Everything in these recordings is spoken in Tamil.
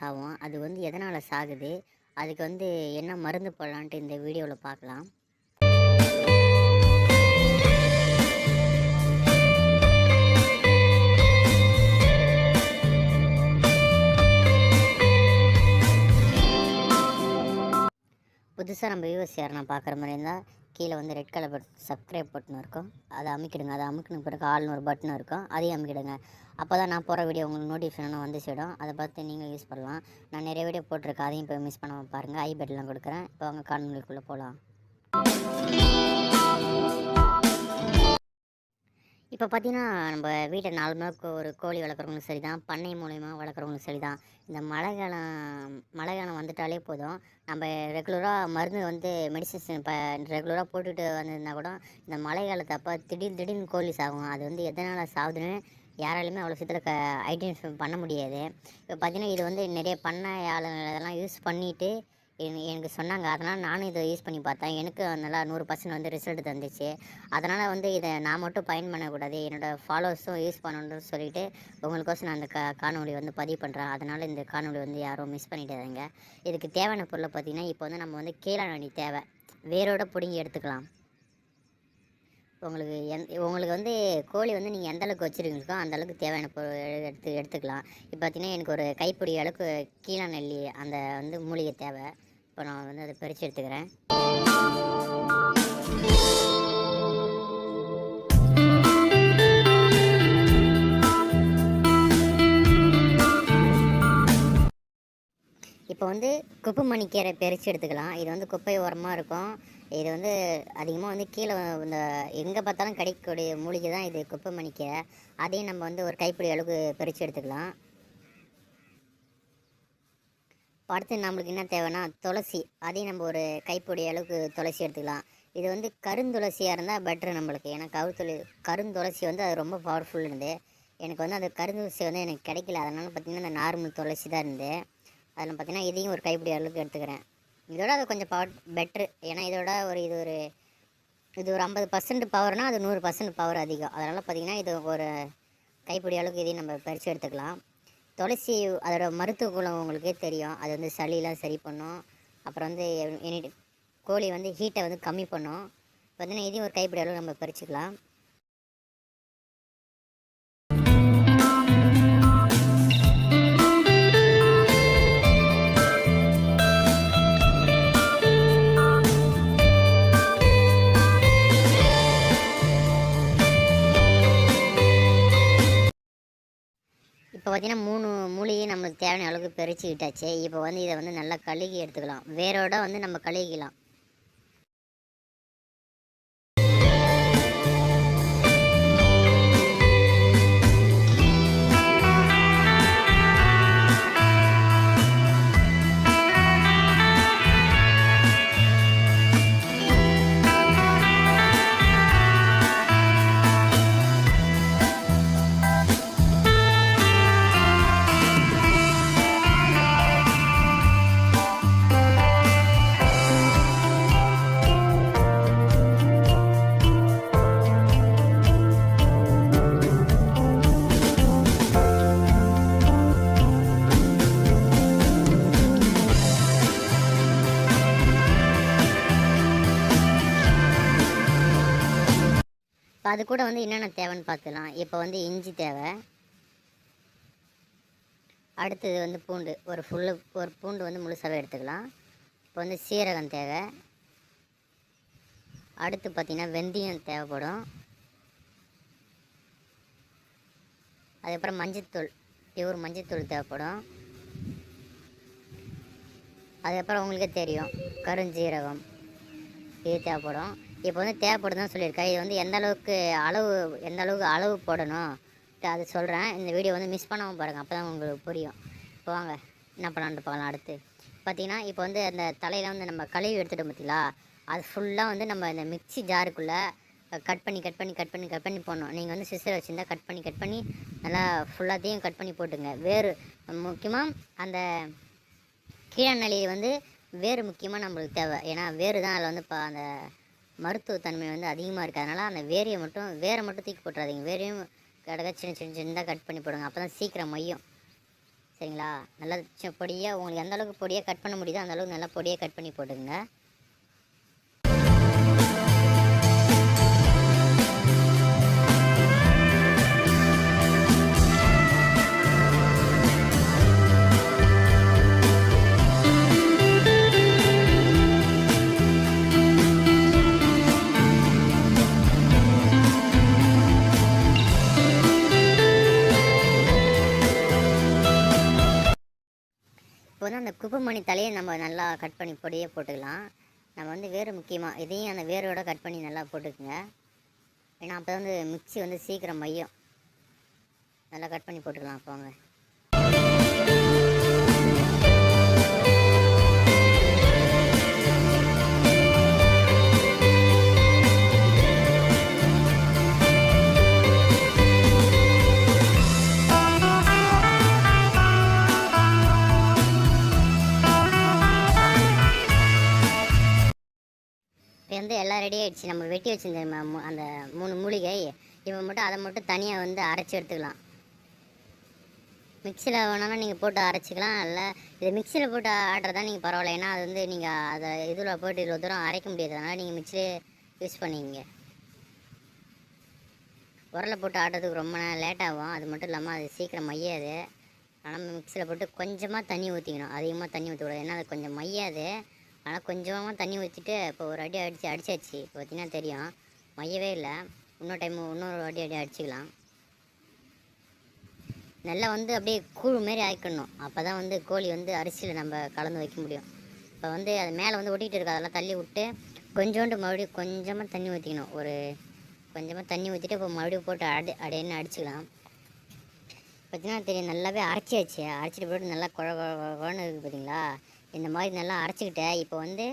சாகும் அது வந்து எதனால் சாகுது? அதுக்கு வந்து என்ன மருந்து போடலான்ட்டு இந்த வீடியோவில் பார்க்கலாம் புதுசாக நம்ம வியூவர்ஸ் நான் பார்க்குற மாதிரி இருந்தால் கீழே வந்து ரெட் கலர் பட் சப்ஸ்கிரைப் பட்டன் இருக்கும். அதை அமுக்கிடுங்க. அதை அமுக்கின பிறகு ஆள்னு ஒரு பட்டன் இருக்கும். அதையும் அமுக்கிடுங்க. அப்போ தான் நான் போகிற வீடியோ உங்களுக்கு நோட்டிஃபிகேஷன் வந்து சேரும். அதை பார்த்து நீங்கள் யூஸ் பண்ணலாம். நான் நிறைய வீடியோ போட்டிருக்கேன். அதையும் இப்போ மிஸ் பண்ணாமல் பாருங்கள் ஐ பெட்லாம் கொடுக்குறேன். இப்போ அவங்க காணொலிக்குள்ளே போகலாம் இப்போ பார்த்தீங்கன்னா நம்ம வீட்டில் நாலு ஒரு கோழி வளர்க்குறவங்களும் சரி தான் பண்ணை மூலயமா வளர்க்குறவங்களும் சரி தான் இந்த மழை காலம் மழை காலம் வந்துட்டாலே போதும். நம்ம ரெகுலராக மருந்து வந்து மெடிசின்ஸ் இப்போ ரெகுலராக போட்டுட்டு வந்திருந்தா கூட இந்த மழை அப்போ திடீர் திடீர்னு கோழி சாகும். அது வந்து எதனால் சாகுதுன்னு யாராலையுமே அவ்வளோ சீக்கிரம் க ஐடென்டிஃபை பண்ண முடியாது. இப்போ பார்த்தீங்கன்னா இது வந்து நிறைய பண்ணை ஆளுங்க இதெல்லாம் யூஸ் பண்ணிவிட்டு எனக்கு சொன்னாங்க. அதனால் நானும் இதை யூஸ் பண்ணி பார்த்தேன். எனக்கு நல்லா நூறு பர்சன்ட் வந்து ரிசல்ட் தந்துச்சு. அதனால் வந்து இதை நான் மட்டும் பயன் பண்ணக்கூடாது. என்னோடய ஃபாலோவர்ஸும் யூஸ் பண்ணணும்னு சொல்லிட்டு உங்களுக்கோசம் நான் அந்த கா காணொலி வந்து பதிவு பண்ணுறேன் அதனால் இந்த காணொலி வந்து யாரும் மிஸ் பண்ணிட்டாதீங்க இதுக்கு தேவையான பொருளை பார்த்தீங்கன்னா இப்போ வந்து நம்ம வந்து கீழாங்கண்ணி தேவை. வேரோட பிடுங்கி எடுத்துக்கலாம். உங்களுக்கு எந் உங்களுக்கு வந்து கோழி வந்து நீங்கள் எந்த அளவுக்கு வச்சுருக்கீங்களோ அந்த அளவுக்கு தேவையான பொருள் எடுத்து எடுத்துக்கலாம். இப்போ பார்த்தீங்கன்னா எனக்கு ஒரு கைப்பிடி அளவுக்கு கீழா நெல்லி அந்த வந்து மூலிகை தேவை. இப்போ நான் வந்து அதை பறித்து எடுத்துக்கிறேன். இப்போ வந்து குப்பை மணிக்கீரை பறித்து எடுத்துக்கலாம். இது வந்து குப்பை உரமாக இருக்கும். இது வந்து அதிகமாக வந்து கீழே இந்த எங்கே பார்த்தாலும் கிடைக்கக்கூடிய மூலிகை தான் இது குப்பை மணிக்கீரை அதையும் நம்ம வந்து ஒரு கைப்பிடி அளவுக்கு பறித்து எடுத்துக்கலாம். அடுத்து நம்மளுக்கு என்ன தேவைன்னா துளசி. அதையும் நம்ம ஒரு கைப்பிடி அளவுக்கு துளசி எடுத்துக்கலாம். இது வந்து கருந்துளசியாக இருந்தால் பெட்ரு நம்மளுக்கு. ஏன்னா கருத்துளி கருந்துளசி வந்து அது ரொம்ப பவர்ஃபுல் இருந்து எனக்கு வந்து அந்த கருந்துளசி வந்து எனக்கு கிடைக்கல. அதனால் பார்த்திங்கன்னா அந்த நார்மல் துளசி தான் இருந்து அதில் பார்த்தீங்கன்னா இதையும் ஒரு கைப்பிடி அளவுக்கு எடுத்துக்கிறேன். இதோட அது கொஞ்சம் பவர் பெட்ரு ஏன்னா இதோட ஒரு இது ஒரு இது ஒரு ஐம்பது பர்சன்ட் பவர்னால் அது நூறு பர்சன்ட் பவர் அதிகம். அதனால் பார்த்தீங்கன்னா இது ஒரு கைப்பிடி அளவுக்கு இதையும் நம்ம பறித்து எடுத்துக்கலாம். துளசி அதோட மருத்துவ குணம் உங்களுக்கே தெரியும். அது வந்து சளியெலாம் சரி பண்ணும். அப்புறம் வந்து எனி கோழி வந்து ஹீட்டை வந்து கம்மி பண்ணும். பார்த்தீங்கன்னா இதையும் ஒரு கைப்பிடி அளவு நம்ம பறிச்சுக்கலாம். பார்த்தீங்கன்னா மூணு மூலிகையும் நம்மளுக்கு தேவையான அளவுக்கு பறிச்சுக்கிட்டாச்சு இப்போ வந்து இதை வந்து நல்லா கழுகி எடுத்துக்கலாம். வேரோட வந்து நம்ம கழுகிக்கலாம். அது கூட வந்து என்னென்ன தேவைன்னு பார்த்துக்கலாம். இப்போ வந்து இஞ்சி தேவை. அடுத்தது வந்து பூண்டு. ஒரு ஃபுல்லு ஒரு பூண்டு வந்து முழுசாகவே எடுத்துக்கலாம். இப்போ வந்து சீரகம் தேவை. அடுத்து பார்த்திங்கன்னா வெந்தயம் தேவைப்படும். அதுக்கப்புறம் மஞ்சத்தூள். பியூர் மஞ்சத்தூள் தேவைப்படும். அதுக்கப்புறம் உங்களுக்கே தெரியும். கருஞ்சீரகம். இது தேவைப்படும். இப்போ வந்து தேவைப்படுதுன்னு சொல்லியிருக்கா இது வந்து எந்த அளவுக்கு அளவு எந்த அளவுக்கு அளவு போடணும்? அது சொல்கிறேன் இந்த வீடியோ வந்து மிஸ் பண்ணாமல் பாருங்கள் அப்போ தான் உங்களுக்கு புரியும். இப்போ வாங்க என்ன பண்ணலான்ட்டு பார்க்கலாம் அடுத்து. பார்த்தீங்கன்னா இப்போ வந்து அந்த தலையில் வந்து நம்ம கழுவி எடுத்துட்டோம் பார்த்தீங்களா அது ஃபுல்லாக வந்து நம்ம இந்த மிக்ஸி ஜாருக்குள்ளே கட் பண்ணி கட் பண்ணி கட் பண்ணி கட் பண்ணி போடணும். நீங்கள் வந்து சிஸ்டர் வச்சுருந்தா கட் பண்ணி கட் பண்ணி நல்லா ஃபுல்லாத்தையும் கட் பண்ணி போட்டுங்க. வேறு முக்கியமாக அந்த கீழநெல்லி வந்து வேறு முக்கியமாக நம்மளுக்கு தேவை. ஏன்னா வேறு தான் அதில் வந்து இப்போ அந்த மருத்துவத்தன்மை வந்து அதிகமாக இருக்கிறதுனால அந்த வேரியை மட்டும் வேரை மட்டும் தூக்கி போட்டுறாதீங்க. வேரையும் கடக சின்ன சின்ன சின்னதாக கட் பண்ணி போடுங்க. அப்போ தான் சீக்கிரம் மையம் சரிங்களா? நல்லா பொடியாக உங்களுக்கு எந்த அளவுக்கு பொடியாக கட் பண்ண முடியுதோ அந்தளவுக்கு நல்லா பொடியாக கட் பண்ணி போடுங்க வந்து மணி தலையை நம்ம நல்லா கட் பண்ணி பொடியே போட்டுக்கலாம். நம்ம வந்து வேறு முக்கியமாக இதையும் அந்த வேரோட கட் பண்ணி நல்லா போட்டுக்குங்க. ஏன்னா அப்போ வந்து மிக்ஸி வந்து சீக்கிரம் மையம். நல்லா கட் பண்ணி போட்டுக்கலாம் போங்க. வந்து எல்லாம் ரெடி ஆயிடுச்சு. நம்ம வெட்டி வச்சிருந்த மு- அந்த மூணு மூலிகை இவன் மட்டும் அதை மட்டும் தனியாக வந்து அரைச்சி எடுத்துக்கலாம். மிக்சியில் வேணாலும் நீங்கள் போட்டு அரைச்சிக்கலாம். இல்லை இது மிக்சியில் போட்டு ஆடுறதா நீங்கள் பரவாயில்ல. ஏன்னா அது வந்து நீங்கள் அதை இதில் போட்டு இவ்வளோ தூரம் அரைக்க முடியாது. அதனால் நீங்கள் மிக்சிலே யூஸ் பண்ணிக்கிங்க. உரலை போட்டு ஆடுறதுக்கு ரொம்ப லேட்டாகும் அது மட்டும் இல்லாமல் அது சீக்கிரம் மையாது ஆனால் மிக்சியில் போட்டு கொஞ்சமாக தண்ணி ஊற்றிக்கணும் அதிகமாக தண்ணி ஊற்றக்கூடாது ஏன்னா அது கொஞ்சம் மையாது ஆனால் கொஞ்சமாக தண்ணி ஊற்றிட்டு இப்போ ஒரு அடி அடித்து அடிச்சாச்சு. இப்போ பார்த்தீங்கன்னா தெரியும். மையவே இல்லை. இன்னொரு டைம் இன்னொரு அடி அடி அடிச்சுக்கலாம். நல்லா வந்து அப்படியே கூழ் மாரி ஆக்கிடணும். அப்போ தான் வந்து கோழி வந்து அரிசியில் நம்ம கலந்து வைக்க முடியும். இப்போ வந்து அது மேலே வந்து ஒட்டிகிட்டு இருக்கு. அதெல்லாம் தள்ளி விட்டு கொஞ்சோண்டு மறுபடியும் கொஞ்சமாக தண்ணி ஊற்றிக்கணும் ஒரு கொஞ்சமாக தண்ணி ஊற்றிட்டு இப்போ மறுபடியும் போட்டு அடி அடையன்னு அடிச்சுக்கலாம். பார்த்தீங்கன்னா தெரியும். நல்லாவே அரைச்சி ஆச்சு அரைச்சிட்டு போட்டு நல்லா குழ குழ குழ குழன்னு இருக்குது பார்த்தீங்களா இந்த மாதிரி நல்லா அரைச்சிக்கிட்டேன் இப்போ வந்து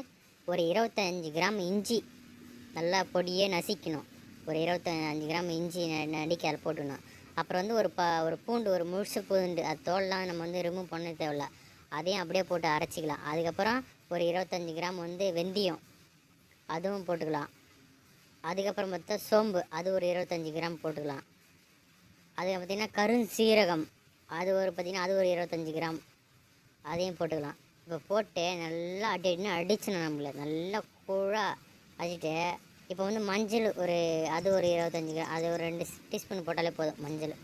ஒரு இருபத்தஞ்சி கிராம் இஞ்சி நல்லா பொடியே நசிக்கணும். ஒரு இருபத்தஞ்சி கிராம் இஞ்சி நடிக்க அதில் போட்டுக்கணும். அப்புறம் வந்து ஒரு ப ஒரு பூண்டு ஒரு முழுசு பூண்டு அது தோல்லாம் நம்ம வந்து ரிமூவ் பண்ண தேவையில்ல. அதையும் அப்படியே போட்டு அரைச்சிக்கலாம். அதுக்கப்புறம் ஒரு இருபத்தஞ்சி கிராம் வந்து வெந்தயம் அதுவும் போட்டுக்கலாம். அதுக்கப்புறம் பார்த்தா சோம்பு அது ஒரு இருபத்தஞ்சி கிராம் போட்டுக்கலாம். அதுக்கு பார்த்திங்கன்னா கருஞ்சீரகம் அது ஒரு பார்த்திங்கன்னா அது ஒரு இருபத்தஞ்சி கிராம். அதையும் போட்டுக்கலாம். இப்போ போட்டு நல்லா அடி அடின்னு அடிச்சிடணும் நம்மள? நல்லா கூழாக அடிச்சுட்டு இப்போ வந்து மஞ்சள் ஒரு அது ஒரு இருபத்தஞ்சி கிராம் அது ஒரு ரெண்டு டீஸ்பூன் போட்டாலே போதும் மஞ்சள்.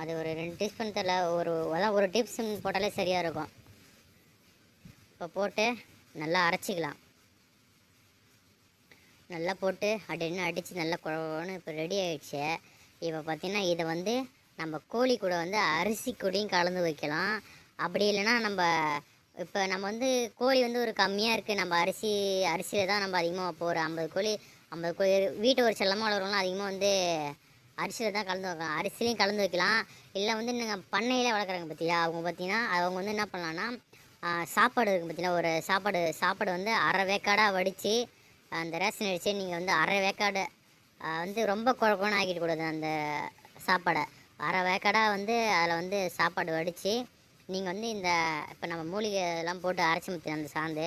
அது ஒரு ரெண்டு டீஸ்பூன் தரல ஒரு அதான் ஒரு டீஸ்பூன் போட்டாலே சரியாக இருக்கும். இப்போ போட்டு நல்லா அரைச்சிக்கலாம். நல்லா போட்டு அப்படின்னு அடித்து நல்லா குழன்னு இப்போ ரெடி ஆகிடுச்சு இப்போ பார்த்தீங்கன்னா இதை வந்து நம்ம கோழி கூட வந்து அரிசி கூடயும் கலந்து வைக்கலாம். அப்படி இல்லைன்னா நம்ம இப்போ நம்ம வந்து கோழி வந்து ஒரு கம்மியாக இருக்குது நம்ம அரிசி அரிசியில் தான் நம்ம அதிகமாக வைப்போம். ஒரு ஐம்பது கோழி ஐம்பது கோழி வீட்டு ஒரு செல்லமாக வளர்றவங்களாம் அதிகமாக வந்து அரிசியில் தான் கலந்து வைக்கலாம். அரிசிலையும் கலந்து வைக்கலாம். இல்லை வந்து நீங்கள் பண்ணையில் வளர்க்குறாங்க பார்த்தியா அவங்க பார்த்தீங்கன்னா அவங்க வந்து என்ன பண்ணலான்னா சாப்பாடு இருக்குது பார்த்தீங்கன்னா ஒரு சாப்பாடு சாப்பாடு வந்து அரை வேக்காடாக வடித்து அந்த ரேஷன் அரிசியை நீங்கள் வந்து அரை வேக்காடு வந்து ரொம்ப குழப்பம்னு ஆக்கிட்டு கூடாது அந்த சாப்பாடை. அரை வேக்காடாக வந்து அதில் வந்து சாப்பாடு வடித்து நீங்கள் வந்து இந்த இப்போ நம்ம மூலிகை எல்லாம் போட்டு அரைச்சி முத்தின அந்த சாந்து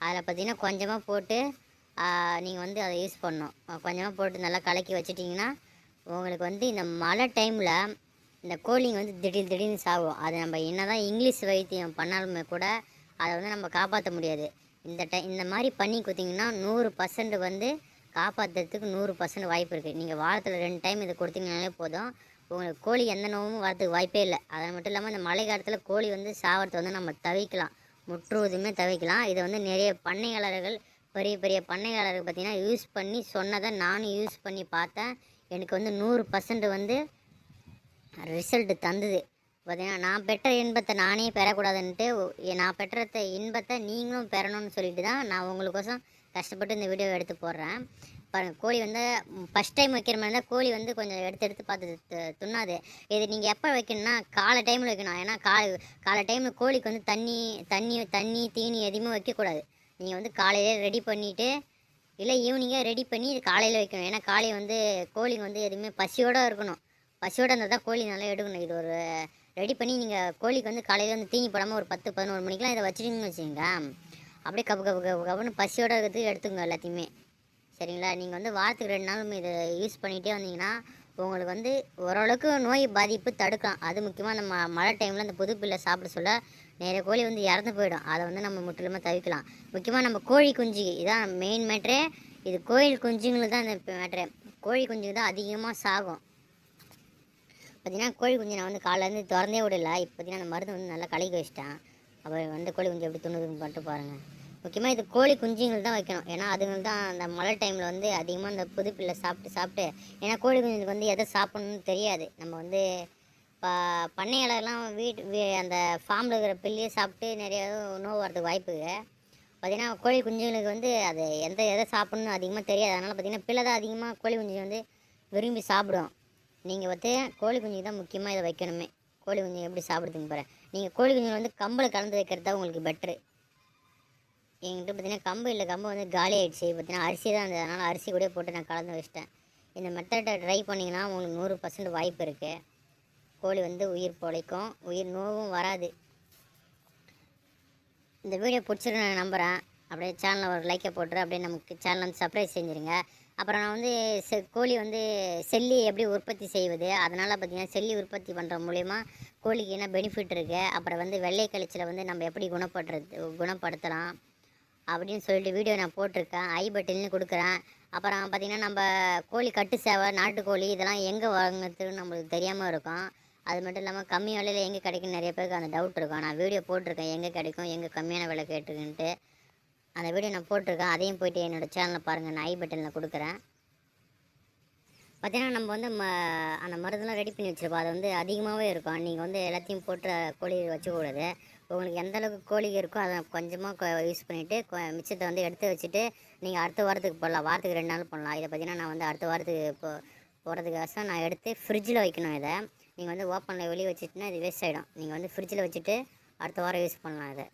அதில் பார்த்தீங்கன்னா கொஞ்சமாக போட்டு நீங்கள் வந்து அதை யூஸ் பண்ணணும். கொஞ்சமாக போட்டு நல்லா கலக்கி வச்சிட்டிங்கன்னா உங்களுக்கு வந்து இந்த மழை டைமில் இந்த கோழிங்க வந்து திடீர் திடீர்னு சாகும். அது நம்ம என்ன தான் இங்கிலீஷ் வைத்தியம் பண்ணாலுமே கூட அதை வந்து நம்ம காப்பாற்ற முடியாது. இந்த டை இந்த மாதிரி பண்ணி கொடுத்தீங்கன்னா நூறு பர்சன்ட் வந்து காப்பாற்றுறதுக்கு நூறு பர்சன்ட் வாய்ப்பு இருக்குது நீங்கள் வாரத்தில் ரெண்டு டைம் இதை கொடுத்தீங்கனாலே போதும். உங்களுக்கு கோழி எந்த நோவும் வரதுக்கு வாய்ப்பே இல்லை. அது மட்டும் இல்லாமல் இந்த மழை காலத்தில் கோழி வந்து சாவறதை வந்து நம்ம தவிக்கலாம் முற்றுவதுமே தவிக்கலாம் இதை வந்து நிறைய பண்ணையாளர்கள் பெரிய பெரிய பண்ணையாளர்கள் பார்த்திங்கன்னா யூஸ் பண்ணி சொன்னதை நானும் யூஸ் பண்ணி பார்த்தேன். எனக்கு வந்து நூறு பர்சன்ட் வந்து ரிசல்ட் தந்தது. பார்த்திங்கன்னா நான் பெற்ற இன்பத்தை நானே பெறக்கூடாதுன்ட்டு நான் பெற்ற இன்பத்தை நீங்களும் பெறணும்னு சொல்லிட்டு தான் நான் உங்களுக்கோசம் கஷ்டப்பட்டு இந்த வீடியோ எடுத்து போடுறேன். பாருங்கள் கோழி வந்து ஃபஸ்ட் டைம் வைக்கிற மாதிரி இருந்தால் கோழி வந்து கொஞ்சம் எடுத்து எடுத்து பார்த்து துண்ணாது. இது நீங்கள் எப்போ வைக்கணும்னா காலை டைமில் வைக்கணும். ஏன்னா காலை காலை டைமில் கோழிக்கு வந்து தண்ணி தண்ணி தண்ணி தீனி எதுவுமே வைக்கக்கூடாது. நீங்கள் வந்து காலையிலே ரெடி பண்ணிவிட்டு இல்லை ஈவினிங்காக ரெடி பண்ணி காலையில் வைக்கணும். ஏன்னா காலையில் வந்து கோழிங்க வந்து எதுவுமே பசியோடு இருக்கணும். பசியோடு இருந்தால் தான் கோழி நல்லா எடுக்கணும். இது ஒரு ரெடி பண்ணி நீங்கள் கோழிக்கு வந்து காலையில் வந்து தீனி போடாமல் ஒரு பத்து பதினோரு மணிக்கெலாம் இதை வச்சுட்டீங்கன்னு வச்சுக்கோங்க. அப்படியே கப்பு கப்பு கப்பு கப்புன்னு பசியோட இது எடுத்துங்க எல்லாத்தையுமே. சரிங்களா? நீங்கள் வந்து வாரத்துக்கு ரெண்டு நாளும் இதை யூஸ் பண்ணிகிட்டே வந்தீங்கன்னா உங்களுக்கு வந்து ஓரளவுக்கு நோய் பாதிப்பு தடுக்கலாம். அது முக்கியமாக அந்த ம மழை டைமில் அந்த புது பிள்ளை சாப்பிட சொல்ல நிறைய கோழி வந்து இறந்து போயிடும். அதை வந்து நம்ம முற்றிலுமே தவிர்க்கலாம். முக்கியமாக நம்ம கோழி குஞ்சு இதான் மெயின் மேட்ரே இது கோயில் குஞ்சுங்களுக்கு தான் இந்த மேட்ரே கோழி குஞ்சுக்கு தான் அதிகமாக சாகும். பார்த்தீங்கன்னா கோழி குஞ்சு நான் வந்து காலையிலேருந்து திறந்தே விடல. இப்போ பார்த்தீங்கன்னா அந்த மருந்து வந்து நல்லா கலக்கி வச்சிட்டேன். அப்போ வந்து கோழி குஞ்சு எப்படி துணுதுன்னு பண்ணிட்டு பாருங்கள் முக்கியமாக இது கோழி குஞ்சுங்கள் தான் வைக்கணும். ஏன்னா அதுங்கள் தான் அந்த மழை டைமில் வந்து அதிகமாக அந்த புது பிள்ளை சாப்பிட்டு சாப்பிட்டு ஏன்னா கோழி குஞ்சுக்கு வந்து எதை சாப்பிட்ணுன்னு தெரியாது. நம்ம வந்து இப்போ பண்ணையாளர்லாம் வீட்டு வீ அந்த ஃபார்மில் இருக்கிற பில்லையே சாப்பிட்டு நிறைய நோய் வரதுக்கு வாய்ப்பு பார்த்திங்கன்னா கோழி குஞ்சுங்களுக்கு வந்து அது எந்த எதை சாப்பிடணும்னு அதிகமாக தெரியாது. அதனால் பார்த்திங்கன்னா பிள்ளை தான் அதிகமாக கோழி குஞ்சு வந்து விரும்பி சாப்பிடும். நீங்கள் பார்த்து கோழி குஞ்சுக்கு தான் முக்கியமாக இதை வைக்கணுமே. கோழி குஞ்சு எப்படி சாப்பிடுதுங்க பாரு நீங்கள் கோழி குஞ்சுகள் வந்து கம்பில் கலந்து வைக்கிறது தான் உங்களுக்கு பெட்ரு என்கிட்ட பார்த்தீங்கன்னா கம்பு இல்லை கம்பு வந்து காலி ஆகிடுச்சு பார்த்தீங்கன்னா அரிசி தான் இருந்தது. அதனால் அரிசி கூட போட்டு நான் கலந்து வச்சிட்டேன். இந்த மெத்தடை ட்ரை பண்ணிங்கன்னா உங்களுக்கு நூறு பர்சன்ட் வாய்ப்பு இருக்குது கோழி வந்து உயிர் பொழைக்கும். உயிர் நோவும் வராது. இந்த வீடியோ பிடிச்சிருக்கு நான் நம்புகிறேன் அப்படியே சேனலில் ஒரு லைக்கை போட்டுரு. அப்படியே நமக்கு சேனல் வந்து சப்ரைஸ் செஞ்சுருங்க. அப்புறம் நான் வந்து செ கோழி வந்து செல்லி எப்படி உற்பத்தி செய்வது? அதனால் பார்த்தீங்கன்னா செல்லி உற்பத்தி பண்ணுற மூலயமா கோழிக்கு என்ன பெனிஃபிட் இருக்குது அப்புறம் வந்து வெள்ளை கழிச்சில் வந்து நம்ம எப்படி குணப்படுறது குணப்படுத்தலாம் அப்படின்னு சொல்லிட்டு வீடியோ நான் போட்டிருக்கேன். ஐ பட்டில்னு கொடுக்குறேன். அப்புறம் பார்த்திங்கன்னா நம்ம கோழி கட்டு சேவை நாட்டுக்கோழி இதெல்லாம் எங்கே வாங்குறதுன்னு நம்மளுக்கு தெரியாமல் இருக்கும். அது மட்டும் இல்லாமல் கம்மி விலையில் எங்கே கிடைக்கும் நிறைய பேருக்கு அந்த டவுட் இருக்கும். நான் வீடியோ போட்டிருக்கேன். எங்கே கிடைக்கும்? எங்கே கம்மியான விலை கேட்டுருக்குன்ட்டு. அந்த வீடியோ நான் போட்டிருக்கேன். அதையும் போயிட்டு என்னோடய சேனலில் பாருங்கள் நான் ஐ பட்டனில் கொடுக்குறேன். பார்த்தீங்கன்னா நம்ம வந்து ம அந்த மருந்தெல்லாம் ரெடி பண்ணி வச்சுருப்போம். அது வந்து அதிகமாகவே இருக்கும். நீங்கள் வந்து எல்லாத்தையும் போட்டு கோழி வச்சுக்கூடாது. உங்களுக்கு எந்த அளவுக்கு கோழி இருக்கோ அதை கொஞ்சமாக யூஸ் பண்ணிவிட்டு மிச்சத்தை வந்து எடுத்து வச்சுட்டு நீங்கள் அடுத்த வாரத்துக்கு போடலாம். வாரத்துக்கு ரெண்டு நாள் பண்ணலாம் இதை பார்த்தீங்கன்னா நான் வந்து அடுத்த வாரத்துக்கு போ போகிறதுக்காக நான் எடுத்து ஃப்ரிட்ஜில் வைக்கணும் இதை. நீங்கள் வந்து ஓப்பனில் வெளியே வச்சுட்டுனா இது வேஸ்ட் ஆகிடும் நீங்கள் வந்து ஃப்ரிட்ஜில் வச்சுட்டு அடுத்த வாரம் யூஸ் பண்ணலாம் இதை.